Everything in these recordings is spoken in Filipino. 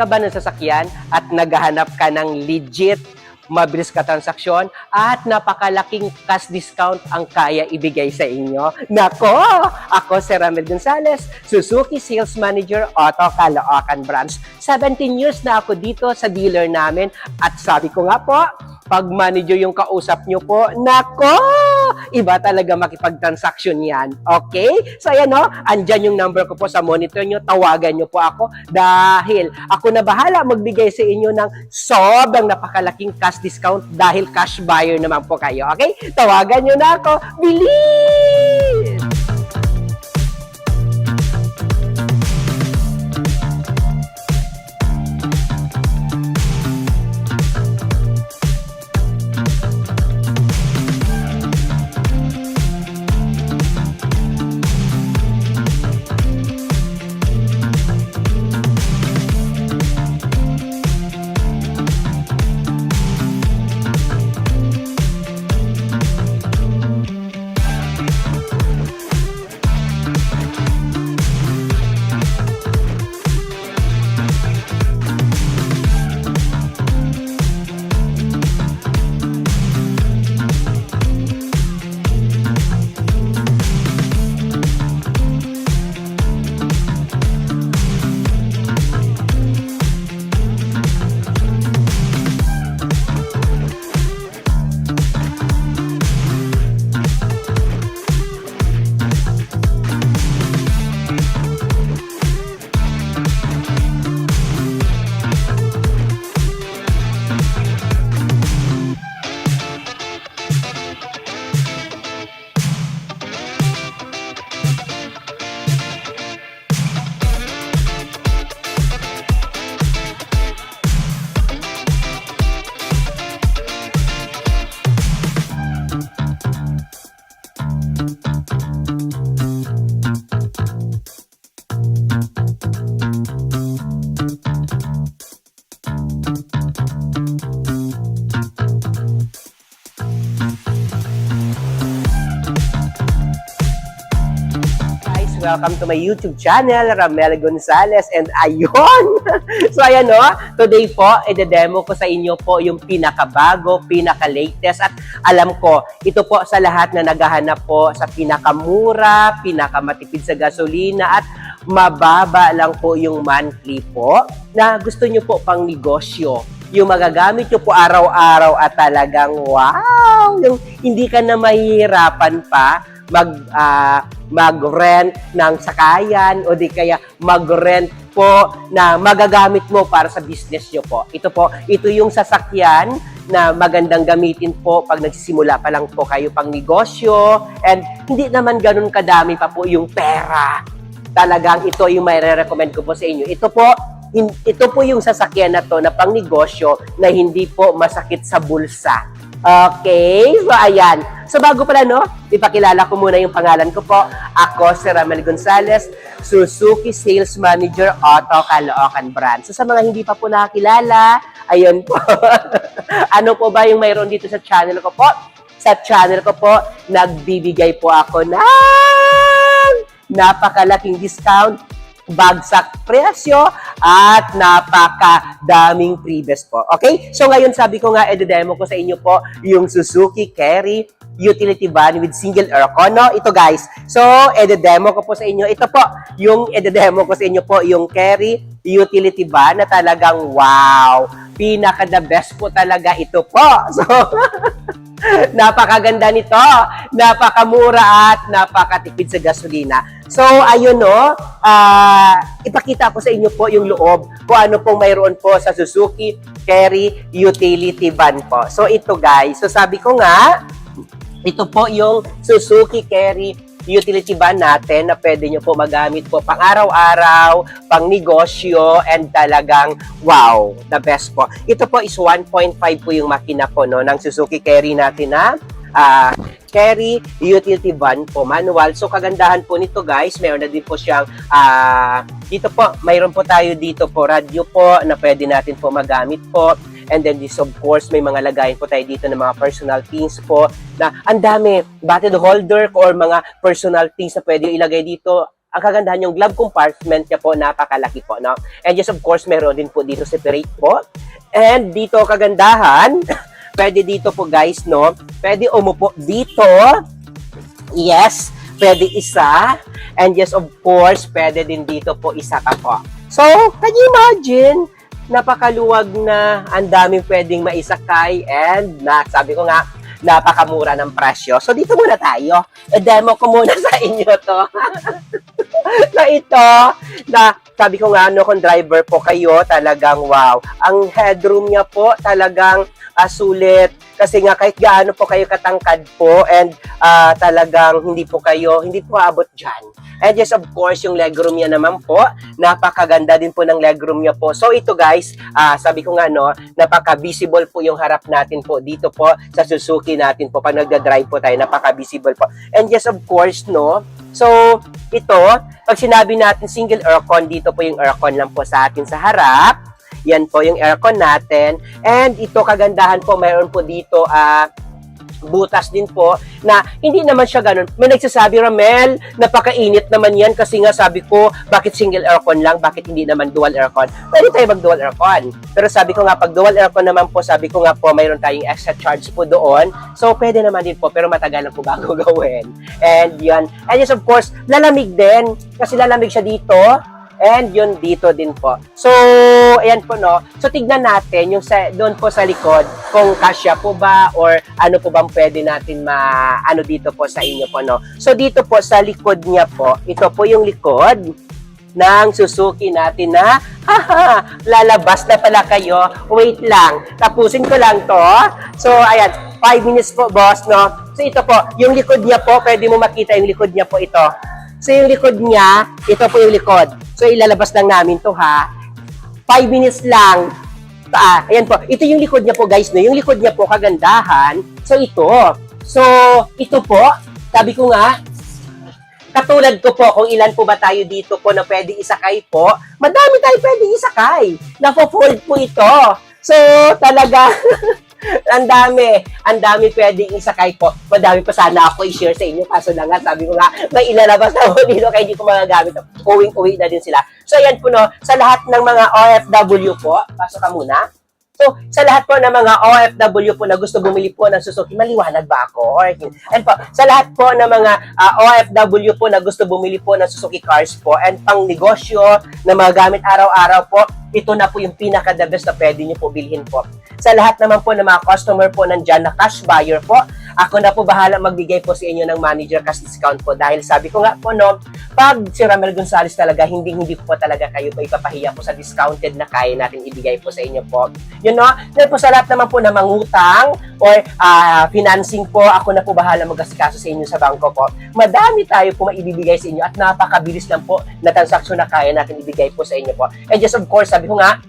Ka ba ng sasakyan at naghahanap ka ng legit mabilis ka transaksyon at napakalaking cash discount ang kaya ibigay sa inyo. Nako! Ako si Ramel Gonzalez, Suzuki Sales Manager, Auto Caloocan Branch. 17 years na ako dito sa dealer namin at sabi ko nga po, pag manager yung kausap nyo po, nako! Iba talaga makipag-transaction yan. Okay? So ayan no, andyan yung number ko po sa monitor nyo. Tawagan nyo po ako dahil ako na bahala magbigay sa inyo ng sobrang napakalaking cash discount dahil cash buyer naman po kayo. Okay? Tawagan nyo na ako. Bilis! Welcome to my YouTube channel, Ramel Gonzalez, and ayun! so ayan no, today po, ide-demo ko sa inyo po yung pinakabago, pinaka-latest, at alam ko, ito po sa lahat na naghahanap po sa pinakamura, pinakamatipid sa gasolina, at mababa lang po yung monthly po, na gusto nyo po pang negosyo yung magagamit nyo po araw-araw at talagang wow! Yung hindi ka na mahihirapan pa mag ah, mag-rent ng sakayan o di kaya mag-rent po na magagamit mo para sa business nyo po. Ito po, ito yung sasakyan na magandang gamitin po pag nagsisimula pa lang po kayo pang negosyo and hindi naman ganun kadami pa po yung pera. Talagang ito yung may recommend ko po sa inyo. Ito po, ito po yung sasakyan na to na pang negosyo na hindi po masakit sa bulsa. Okay? So, ayan. So, bago pala, no? Ipakilala ko muna yung pangalan ko po. Ako si Ramel Gonzalez, Suzuki Sales Manager, Auto Caloocan Brand. So, sa mga hindi pa po nakakilala, ayun po. ano po ba yung mayroon dito sa channel ko po? Sa channel ko po, nagbibigay po ako ng napakalaking discount bagsak presyo at napakadaming previous po. Okay? So ngayon sabi ko nga, edo-demo ko sa inyo po yung Suzuki Carry utility van with single aircon. No? Ito guys. So, edo-demo ko po sa inyo. Ito po, yung edo-demo ko sa inyo po, yung Carry utility van na talagang wow. Pinaka the best po talaga ito po. So, napakaganda nito, napakamura at napakatipid sa gasolina. So, ayun no, ah, ipakita ko sa inyo po yung loob kung ano pong mayroon po sa Suzuki Carry Utility Van po. So, ito guys, so sabi ko nga, ito po yung Suzuki Carry utility van natin na pwede nyo po magamit po pang araw-araw, pang negosyo, and talagang wow, the best po. Ito po is 1.5 po yung makina po no, ng Suzuki Carry natin na ah, Carry utility van po, manual. So kagandahan po nito guys, mayroon na din po siyang ah, dito po, mayroon po tayo dito po radio po na pwede natin po magamit po. And then this of course, may mga lagayin po tayo dito ng mga personal things po na ang dami, battery holder or mga personal things na pwede ilagay dito ang kagandahan yung glove compartment niya po, napakalaki po, no? And yes, of course, meron din po dito separate po. And dito, kagandahan, pwede dito po guys, no? Pwede umupo dito. Yes, pwede isa. And yes, of course, pwede din dito po isa ka po. So, can you imagine? Napakaluwag na, ang daming pwedeng maisakay and na, sabi ko nga, napakamura ng presyo. So, dito muna tayo. E-demo ko muna sa inyo to. na ito, na sabi ko nga, no, kung driver po kayo, talagang wow. Ang headroom niya po, talagang ah, sulit. Kasi nga, kahit gaano po kayo katangkad po and ah, talagang hindi po kayo, hindi po aabot dyan. And yes, of course, yung legroom niya naman po, napakaganda din po ng legroom niya po. So ito guys, ah, sabi ko nga no, napaka-visible po yung harap natin po dito po sa Suzuki natin po. Pag nagda-drive po tayo, napaka-visible po. And yes, of course, no, So, ito, pag sinabi natin single aircon, dito po yung aircon lang po sa atin sa harap. Yan po yung aircon natin. And ito, kagandahan po, mayroon po dito, ah, butas din po na hindi naman siya ganun. May nagsasabi, Ramel, napakainit naman yan kasi nga sabi ko, bakit single aircon lang? Bakit hindi naman dual aircon? Pwede tayo mag dual aircon. Pero sabi ko nga, pag dual aircon naman po, sabi ko nga po, mayroon tayong extra charge po doon. So, pwede naman din po, pero matagal na po bago gawin. And yan. And yes, of course, lalamig din. Kasi lalamig siya dito. And yun dito din po. So, ayan po no. So, tignan natin yung sa, doon po sa likod kung kasya po ba or ano po bang pwede natin ma ano dito po sa inyo po no. So, dito po sa likod niya po, ito po yung likod ng Suzuki natin na haha, lalabas na pala kayo. Wait lang. Tapusin ko lang to. So, ayan. 5 minutes po, boss, no? So, ito po. Yung likod niya po, pwede mo makita yung likod niya po ito. So, yung likod niya, ito po yung likod. So, ilalabas lang namin to ha. 5 minutes lang. Ah, ayan po. Ito yung likod niya po, guys. No? Yung likod niya po, kagandahan. So, ito. So, ito po. Sabi ko nga, katulad ko po, kung ilan po ba tayo dito po na pwede isakay po, madami tayo pwede isakay. Nafo-fold po ito. So, talaga, ang dami, ang dami pwedeng isakay po. Madami pa sana ako i-share sa inyo. Kaso na nga, sabi ko nga, may ilalabas na ako dito kaya hindi ko magagamit. Uwing-uwi na din sila. So, ayan po no, sa lahat ng mga OFW po, pasok ka muna. So, sa lahat po ng mga OFW po na gusto bumili po ng Suzuki, maliwanag ba ako? Or, and po, sa lahat po ng mga ah, OFW po na gusto bumili po ng Suzuki cars po and pang negosyo na mga gamit araw-araw po, ito na po yung pinaka-the best na pwede nyo po bilhin po. Sa lahat naman po ng mga customer po nandyan na cash buyer po, ako na po bahala magbigay po sa inyo ng manager cash discount po dahil sabi ko nga po no, pag si Ramel Gonzalez talaga, hindi hindi po talaga kayo pa ipapahiya po sa discounted na kaya natin ibigay po sa inyo po. Yun no, dahil po sa lahat naman po na mangutang or ah, financing po, ako na po bahala mag-asikaso sa inyo sa bangko po. Madami tayo po maibibigay sa inyo at napakabilis lang po na transaksyon na kaya natin ibigay po sa inyo po. And just of course, sabi ko nga,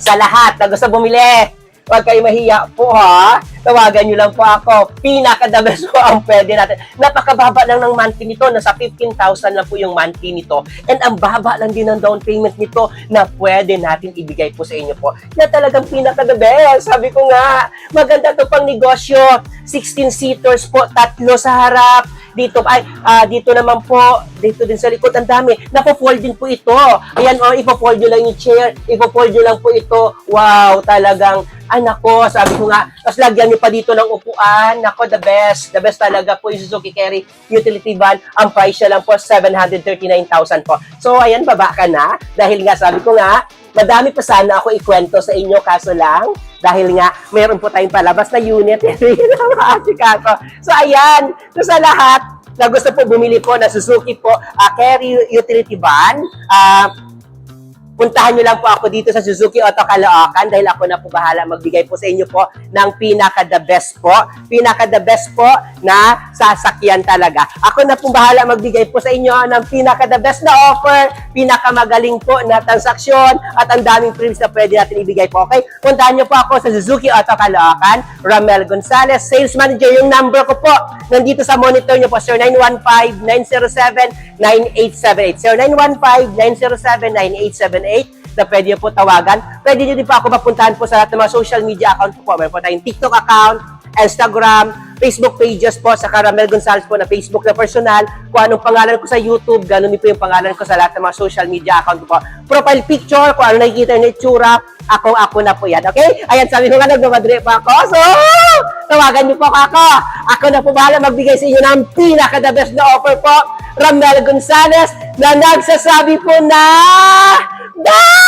sa lahat na gusto bumili, Huwag kayo mahiya po ha. Tawagan nyo lang po ako. Pinaka-the best po ang pwede natin. Napakababa lang ng monthly nito. Nasa 15,000 lang po yung monthly nito. And ang baba lang din ng down payment nito na pwede natin ibigay po sa inyo po. Na talagang pinaka-the best. Sabi ko nga, maganda to pang negosyo. 16 seaters po, tatlo sa harap. Dito ay ah, dito naman po, dito din sa likod ang dami. Napo-fold din po ito. Ayan oh, ipo-fold nyo lang yung chair, ipo-fold nyo lang po ito. Wow, talagang ay nako, sabi ko nga, tapos lagyan nyo pa dito ng upuan. Nako, the best. The best talaga po yung Suzuki Carry Utility Van. Ang price niya lang po, 739,000 po. So, ayan, baba ka na. Dahil nga, sabi ko nga, madami pa sana ako ikwento sa inyo, kaso lang, dahil nga, mayroon po tayong palabas na unit. Maasikaso. So, ayan. So, sa lahat, na gusto po bumili po na Suzuki po, uh, Carry Utility Van, ah, puntahan nyo lang po ako dito sa Suzuki Auto Caloocan dahil ako na po bahala magbigay po sa inyo po ng pinaka-the best po. Pinaka-the best po na sasakyan talaga. Ako na po bahala magbigay po sa inyo ng pinaka-the best na offer, pinakamagaling po na transaksyon at ang daming premise na pwede natin ibigay po. Okay? Puntahan nyo po ako sa Suzuki Auto Caloocan, Ramel Gonzalez, sales manager. Yung number ko po, nandito sa monitor nyo po, 0915-907-9878. 0915-907-9878 na pwede nyo po tawagan. Pwede nyo din po ako mapuntahan po sa lahat ng mga social media account ko po. Meron po tayong TikTok account, Instagram, Facebook pages po sa Caramel Gonzales po na Facebook na personal. Kung anong pangalan ko sa YouTube, ganun din po yung pangalan ko sa lahat ng mga social media account po. Profile picture, kung ano nakikita yung itsura, akong ako na po yan. Okay? Ayan, sabi ko nga, nagmamadre pa ako. So, tawagan niyo po ako. Ako na po bahala magbigay sa inyo ng pinaka-the best na offer po. Ramel Gonzales na nagsasabi po na... Dahil!